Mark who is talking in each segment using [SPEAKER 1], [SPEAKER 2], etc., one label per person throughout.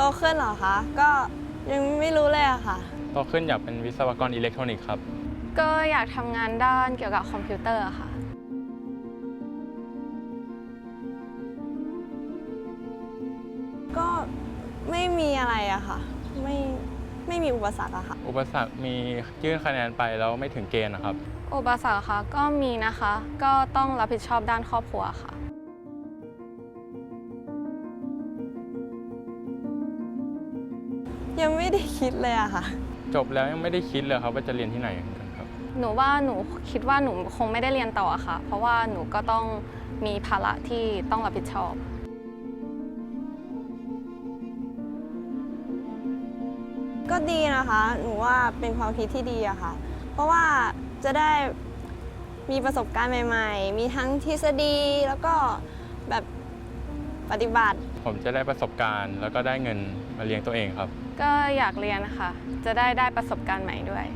[SPEAKER 1] โตขึ้นเหรอคะ ก็ยังไม่รู้เลยอะค่ะ
[SPEAKER 2] โตขึ้นอยากเป็นวิศวกรอิเล็กทรอนิกส์ครับ
[SPEAKER 3] ก็อยากทำงานด้านเกี่ยวกับคอมพิวเตอร์ค่ะ
[SPEAKER 1] ก็ไม่มีอะไรอะค่ะ ไม่ไม่มีอุปสรรคอะค่ะ
[SPEAKER 2] อุปสรรคมียื่นคะแนนไปแล้วไม่ถึงเกณฑ์นะครับ
[SPEAKER 3] อุปสรรคค่ะก็มีนะคะ ก็ต้องรับผิดชอบด้านครอบครัวค่ะ
[SPEAKER 1] ยังไม่ได้คิดเลยอะค่ะ
[SPEAKER 2] จบแล้วยังไม่ได้คิดเลยครับว่าจะเรียนที่ไหนเหมือนกันครับ
[SPEAKER 3] หนูว่าหนูคิดว่าหนูคงไม่ได้เรียนต่อค่ะ เพราะว่าหนูก็ต้องมีภาระที่ต้องรับผิดชอบ
[SPEAKER 1] ก็ดีนะคะ หนูว่าเป็นความคิดที่ดีอะค่ะ เพราะว่าจะได้มีประสบการณ์ใหม่ ๆ มีทั้งทฤษฎีแล้วก็แบบปฏิบัติ
[SPEAKER 2] ผมจะได้ประสบการณ์ แล้วก็ได้เงินมาเลี้ยงตัวเองครับ
[SPEAKER 3] ก็อยากเรียนนะคะจะได้ได้ประสบการณ์ใหม่ด้วย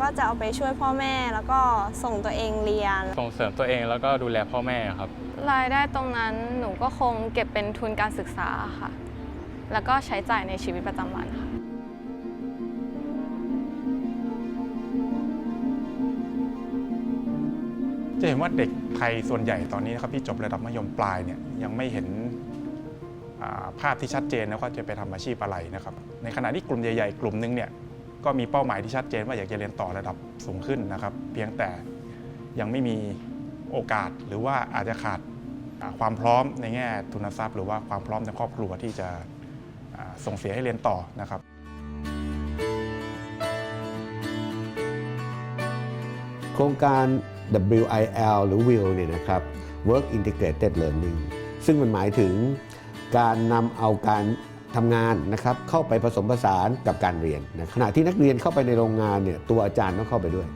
[SPEAKER 1] ก็จะเอาไปช่วยพ่อแม่แล้วก็ส่งตัวเองเรียน
[SPEAKER 2] ส่งเสริมตัวเองแล้วก็ดูแลพ่อแม่ครับ
[SPEAKER 3] รายได้ตรงนั้นหนูก็คงเก็บเป็นทุนการศึกษาค่ะ แล้วก็ใช้จ่ายในชีวิตประจำวันค่ะ
[SPEAKER 4] จะเห็นว่าเด็กไทยส่วนใหญ่ตอนนี้นะครับที่จบระดับมัธยมปลายเนี่ยยังไม่เห็นภาพที่ชัดเจนนะว่าจะไปทำอาชีพอะไรนะครับ ในขณะที่กลุ่มใหญ่ๆ กลุ่มหนึงเนี่ยก็มีเป้าหมายที่ชัดเจนว่าอยากจะเรียนต่อระดับสูงขึ้นนะครับ เพียงแต่ยังไม่มีโอกาสหรือว่าอาจจะขาดความพร้อมในแง่ทุนทรัพย์ หรือว่าความพร้อมในครอบครัวที่จะส่งเสียให้เรียนต่อนะครับ
[SPEAKER 5] โครงการ WIL หรือ WIL เนี่ยนะครับ Work Integrated Learning ซึ่งมันหมายถึงการนำเอาการทำงานนะครับเข้าไปผสมผสานกับการเรียนนะขณะที่นักเรียนเข้าไปในโรงงานเนี่ยตัวอาจารย์ต้องเข้าไปด้วย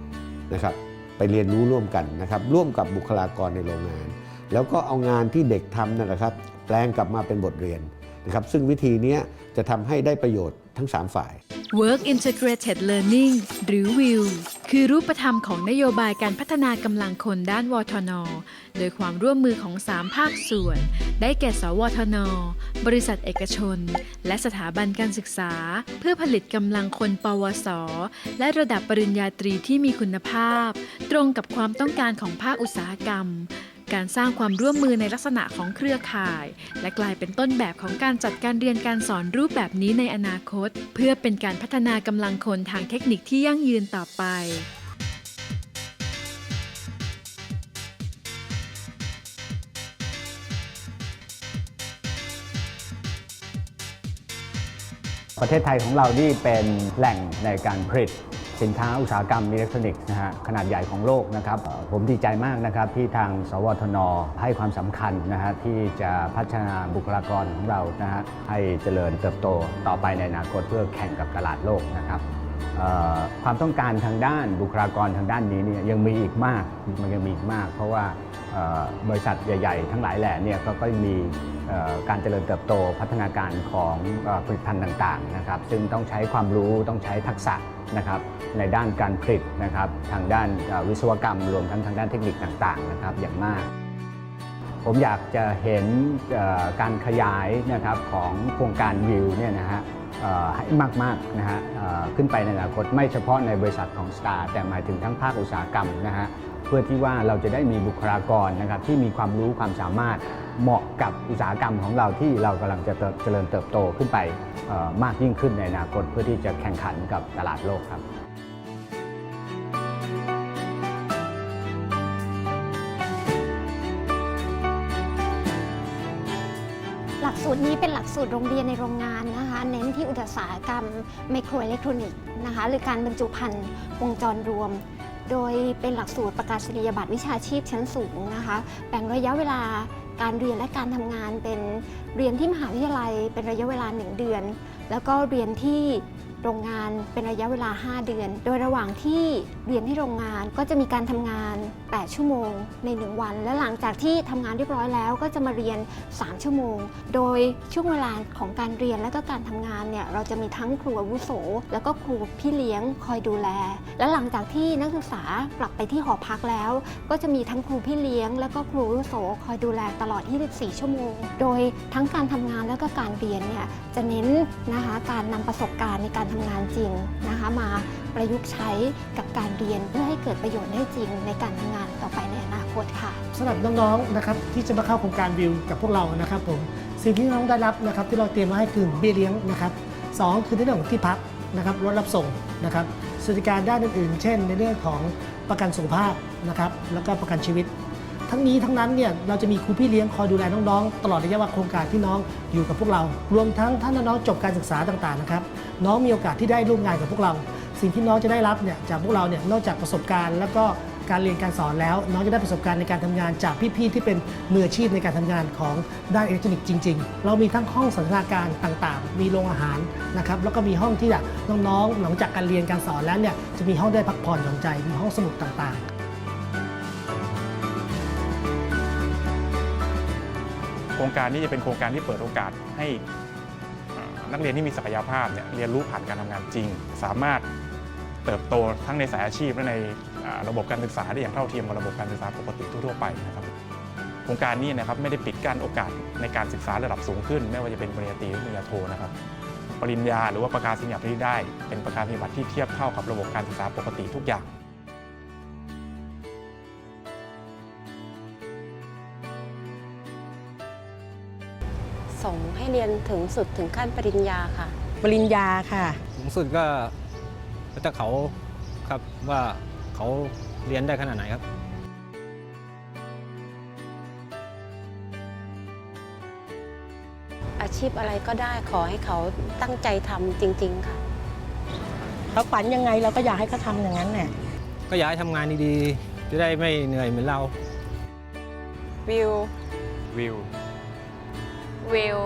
[SPEAKER 5] นะครับไปเรียนรู้ร่วมกันนะครับร่วมกับบุคลากรในโรงงาน แล้วก็เอางานที่เด็กทำนั่นแหละครับแปลงกลับมาเป็นบทเรียนนะครับซึ่งวิธีนี้จะทำให้ได้ประโยชน์ทั้ง 3 ฝ่าย
[SPEAKER 6] Work Integrated Learning หรือ WIL คือรูปธรรมของนโยบายการพัฒนากำลังคนด้านวทน โดยความร่วมมือของ 3 ภาคส่วน ได้แก่ สวทน บริษัทเอกชน และสถาบันการศึกษา เพื่อผลิตกำลังคนปวส และระดับปริญญาตรีที่มีคุณภาพ ตรงกับความต้องการของภาคอุตสาหกรรม การสร้างความร่วมมือในลักษณะของเครือข่าย และกลายเป็นต้นแบบของการจัดการเรียนการสอนรูปแบบนี้ในอนาคต เพื่อเป็นการพัฒนากำลังคนทางเทคนิคที่ยั่งยืนต่อไป
[SPEAKER 7] ประเทศไทยของเรานี่เป็นแหล่งในการผลิต สินค้าอุตสาหกรรมอิเล็กทรอนิกส์นะฮะขนาดใหญ่ของโลกนะครับผมดีใจมากนะครับที่ทางสวทน ให้ความสำคัญนะฮะที่จะพัฒนาบุคลากรของเรานะฮะให้เจริญเติบโตต่อไปในอนาคตเพื่อแข่งกับตลาดโลกนะครับความต้องการทางด้านบุคลากรทางด้านนี้เนี่ยยังมีอีกมากมันยังมีอีกมาก เพราะว่า บริษัทใหญ่ ๆ ทั้งหลายแหล่เนี่ยก็มีการเจริญเติบโตพัฒนาการของผลิตภัณฑ์ต่างๆนะครับซึ่งต้องใช้ความรู้ต้องใช้ทักษะนะครับในด้านการผลิตนะครับทางด้านวิศวกรรม รวมทั้งทางด้านเทคนิคต่างๆนะครับอย่างมาก ผมอยากจะเห็นการขยายนะครับของโครงการวิวเนี่ยนะฮะให้มากๆนะฮะขึ้นไปในอนาคตไม่เฉพาะในบริษัทของ Star แต่หมายถึงทั้งภาคอุตสาหกรรมนะฮะ เพื่อที่ว่าเราจะได้มีบุคลากรนะครับที่มีความรู้ความสามารถเหมาะกับอุตสาหกรรมของเราที่เรากำลังจะเติบเจริญเติบโตขึ้นไปมากยิ่งขึ้นในอนาคตเพื่อที่จะแข่งขันกับตลาดโลกครับ
[SPEAKER 8] หลักสูตรนี้เป็นหลักสูตรโรงเรียนในโรงงานนะคะเน้นที่อุตสาหกรรมไมโครอิเล็กทรอนิกส์นะคะหรือการบรรจุภัณฑ์วงจรรวม โดยเป็นหลักสูตรประกาศนียบัตรวิชาชีพชั้นสูงนะคะแบ่งระยะเวลาการเรียนและการทำงานเป็นเรียนที่มหาวิทยาลัยเป็นระยะเวลา 1 เดือน แล้วก็เรียนที่ โรงงานเป็นระยะเวลา 5 เดือน โดยระหว่างที่เรียนที่โรงงานก็จะมีการทำงาน 8 ชั่วโมงใน 1 วัน และหลังจากที่ทำงานเรียบร้อยแล้ว ก็จะมาเรียน 3 ชั่วโมง โดยช่วงเวลาของการเรียนและก็การทำงานเนี่ยเราจะมีทั้งครูอาวุโส แล้วก็ครูพี่เลี้ยงคอยดูแล และหลังจากที่นักศึกษากลับไปที่หอพักแล้ว ก็จะมีทั้งครูพี่เลี้ยง แล้วก็ครูอาวุโสคอยดูแลตลอด 24 ชั่วโมง โดยทั้งการทำงานแล้วก็การเรียนเนี่ยจะเน้นนะคะการนำประสบการณ์ในการทำงานจริงนะคะมาประยุกต์ใช้กับการเรียนเพื่อให้เกิดประโยชน์ได้จริงในการทำงานต่อไปในอนาคตค่ะ
[SPEAKER 9] สำหรับน้องๆนะครับที่จะมาเข้าโครงการวิวกับพวกเรานะครับผมสิ่งที่น้องได้รับนะครับที่เราเตรียมมาให้คือเบี้ยเลี้ยงนะครับสองคือในเรื่องของที่พักนะครับรถรับส่งนะครับสวัสดิการด้านอื่นๆ เช่น ในเรื่องของประกันสุขภาพนะครับแล้วก็ประกันชีวิต ทั้งนี้ทั้งนั้นเนี่ยเราจะมีครูพี่เลี้ยงคอยดูแลน้องๆ ตลอดระยะเวลาโครงการที่น้องอยู่กับพวกเรา รวมทั้งถ้าน้องๆจบการศึกษาต่างๆนะครับ น้องมีโอกาสที่ได้ร่วมงานกับพวกเรา สิ่งที่น้องจะได้รับเนี่ยจากพวกเราเนี่ยนอกจากประสบการณ์ แล้วก็การเรียนการสอนแล้ว น้องจะได้ประสบการณ์ในการทำงานจากพี่ๆที่เป็นมืออาชีพในการทำงานของด้านอิเล็กทรอนิกส์จริง ๆ เรามีทั้งห้องสันทนาการต่างๆ มีโรงอาหารนะครับแล้วก็มีห้องที่น้องๆหลังจากการเรียนการสอนแล้วเนี่ยจะมีห้องได้พักผ่อนหย่อนใจ มีห้องสมุดต่างๆ
[SPEAKER 4] โครงการนี้จะเป็นโครงการที่เปิดโอกาสให้ นักเรียนที่มีศักยภาพเนี่ยเรียนรู้ผ่านการทำงานจริง สามารถเติบโตทั้งในสายอาชีพและในระบบการศึกษาได้อย่างเท่าเทียมกับระบบการศึกษาปกติทั่วไปนะครับโครงการนี้นะครับไม่ได้ปิดกั้นโอกาสในการศึกษาระดับสูงขึ้น ไม่ว่าจะเป็นปริญญาตรีหรือปริญญาโทนะครับปริญญาหรือว่าประกาศนียบัตรที่ได้ เป็นประกาศนียบัตรที่เทียบเท่ากับระบบการศึกษาปกติทุกอย่าง
[SPEAKER 10] เรียนถึงสุดถึงขั้นปริญญาค่ะ
[SPEAKER 11] ปริญญาค่ะ
[SPEAKER 12] สูงสุดก็แล้วแต่เขาครับว่าเขาเรียนได้ขนาดไหนครับ
[SPEAKER 10] อาชีพอะไรก็ได้ขอให้เขาตั้งใจทำจริง ๆ ค่ะ
[SPEAKER 11] เขาฝันยังไงเราก็อยากให้เขาทำอย่างนั้นแหละ
[SPEAKER 12] ก็อยากให้ทำงานดีๆ จะได้ไม่เหนื่อยเหมือนเรา
[SPEAKER 1] วิว
[SPEAKER 2] วิว
[SPEAKER 3] วิว
[SPEAKER 11] วิว